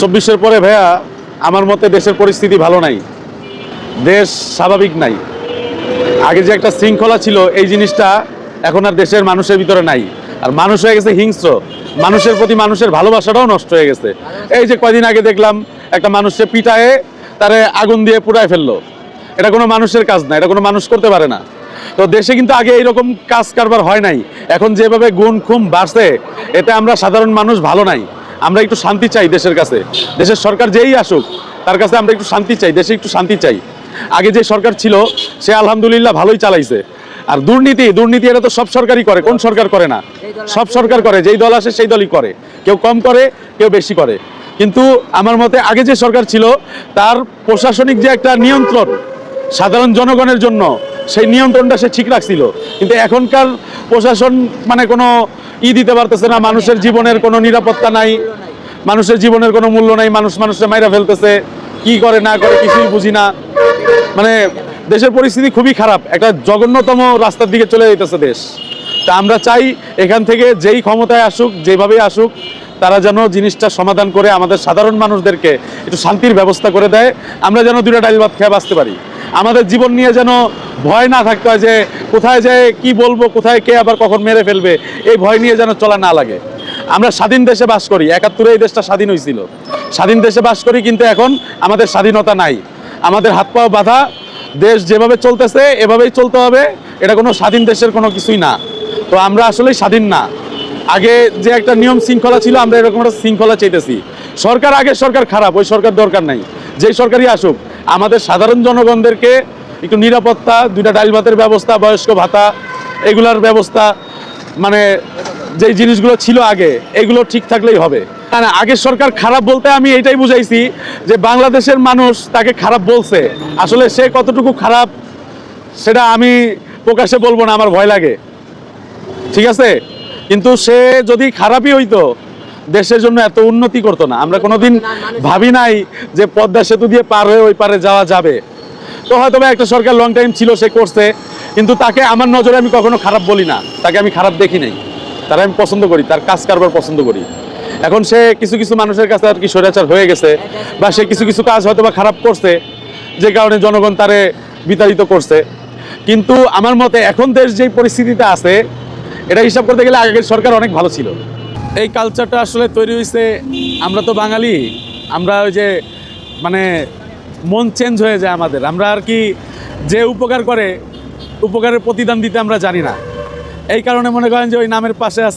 চব্বিশের পরে ভাইয়া, আমার মতে দেশের পরিস্থিতি ভালো নাই। দেশ স্বাভাবিক নাই। আগে যে একটা শৃঙ্খলা ছিল, এই জিনিসটা এখন আর দেশের মানুষের ভিতরে নাই। আর মানুষ হয়ে গেছে হিংস্র। মানুষের প্রতি মানুষের ভালোবাসাটাও নষ্ট হয়ে গেছে। এই যে কয়দিন আগে দেখলাম, একটা মানুষকে পিটায়ে তারে আগুন দিয়ে পুড়ায় ফেলল। এটা কোনো মানুষের কাজ না, এটা কোনো মানুষ করতে পারে না। তো দেশে কিন্তু আগে এইরকম কাজ কারবার হয় নাই। এখন যেভাবে গুণ খুম বাড়ছে, এতে আমরা সাধারণ মানুষ ভালো নাই। আমরা একটু শান্তি চাই দেশের কাছে। দেশের সরকার যেই আসুক তার কাছে আমরা একটু শান্তি চাই দেশে একটু শান্তি চাই। আগে যে সরকার ছিল সে আলহামদুলিল্লাহ ভালোই চালাইছে। আর দুর্নীতি দুর্নীতি এটা তো সব সরকারই করে কোন সরকার করে না? সব সরকার করে যেই দল আসে সেই দলই করে। কেউ কম করে কেউ বেশি করে। কিন্তু আমার মতে আগে যে সরকার ছিল তার প্রশাসনিক যে একটা নিয়ন্ত্রণ সাধারণ জনগণের জন্য সেই নিয়ন্ত্রণটা সে ঠিক রাখছিল। কিন্তু এখনকার প্রশাসন মানে কোনো ই দিতে পারতেছে না, মানুষের জীবনের কোনো নিরাপত্তা নাই, মানুষের জীবনের কোনো মূল্য নাই, মানুষ মানুষের মাইরা ফেলতেছে, কি করে না করে কিছুই বুঝি না। মানে দেশের পরিস্থিতি খুবই খারাপ, একটা জঘন্যতম রাস্তার দিকে চলে যেতেছে দেশ। তা আমরা চাই এখান থেকে যেই ক্ষমতায় আসুক, যেভাবেই আসুক, তারা যেন জিনিসটা সমাধান করে আমাদের সাধারণ মানুষদেরকে একটু শান্তির ব্যবস্থা করে দেয়, আমরা যেন দুটা ডাইল ভাত খেয়ে বাঁচতে পারি। আমাদের জীবন নিয়ে যেন ভয় না থাকতে হয় যে কোথায় যায় কি বলব, কোথায় কে আবার কখন মেরে ফেলবে, এই ভয় নিয়ে যেন চলা না লাগে। আমরা স্বাধীন দেশে বাস করি, একাত্তরে এই দেশটা স্বাধীন হয়েছিল। স্বাধীন দেশে বাস করি কিন্তু এখন আমাদের স্বাধীনতা নাই। আমাদের হাত পাও বাধা, দেশ যেভাবে চলতেছে, এভাবেই চলতে হবে, এটা কোনো স্বাধীন দেশের কোনো কিছুই না। তো আমরা আসলেই স্বাধীন না। আগে যে একটা নিয়ম শৃঙ্খলা ছিল, আমরা এরকম একটা শৃঙ্খলা চাইতেছি। সরকার আগে সরকার খারাপ, ওই সরকার দরকার নাই। যেই সরকারই আসুক আমাদের সাধারণ জনগণদেরকে একটু নিরাপত্তা, দুইটা ডাইল ভাতের ব্যবস্থা, বয়স্ক ভাতা, এগুলার ব্যবস্থা মানে যেই জিনিসগুলো ছিল আগে, এগুলো ঠিক থাকলেই হবে। না না, আগের সরকার খারাপ বলতে আমি এটাই বুঝাইছি যে বাংলাদেশের মানুষ তাকে খারাপ বলছে। আসলে সে কতটুকু খারাপ, সেটা আমি প্রকাশে বলব না, আমার ভয় লাগে। ঠিক আছে? কিন্তু সে যদি খারাপই হইতো দেশের জন্য এত উন্নতি করতো না। আমরা কোনোদিন ভাবি নাই যে পদ্মা সেতু দিয়ে পার হয়ে ওই পারে যাওয়া যাবে। তো হয়তো একটা সরকার লং টাইম ছিল সে করছে, কিন্তু তাকে আমার নজরে আমি কখনো খারাপ বলি না। তাকে আমি খারাপ দেখি নাই। তারা আমি পছন্দ করি, তার কাজ কারবার পছন্দ করি। এখন সে কিছু কিছু মানুষের কাছে আর কি স্বৈরাচার হয়ে গেছে, বা সে কিছু কিছু কাজ হয়তো বা খারাপ করছে, যে কারণে জনগণ তারে বিতাড়িত করছে। কিন্তু আমার মতে এখন দেশ যেই পরিস্থিতিতে আছে, এটা হিসাব করতে গেলে আগের সরকার অনেক ভালো ছিল। এই কালচারটা আসলে তৈরি হয়েছে আমরা তো বাঙালি, আমরা ওই যে মানে মন চেঞ্জ হয়ে যায় আমাদের। আমরা আর কি যে উপকার করে, উপকারের প্রতিদান দিতে আমরা জানি না। এই কারণে মনে করেন যে ওই নামের পাশে আজকে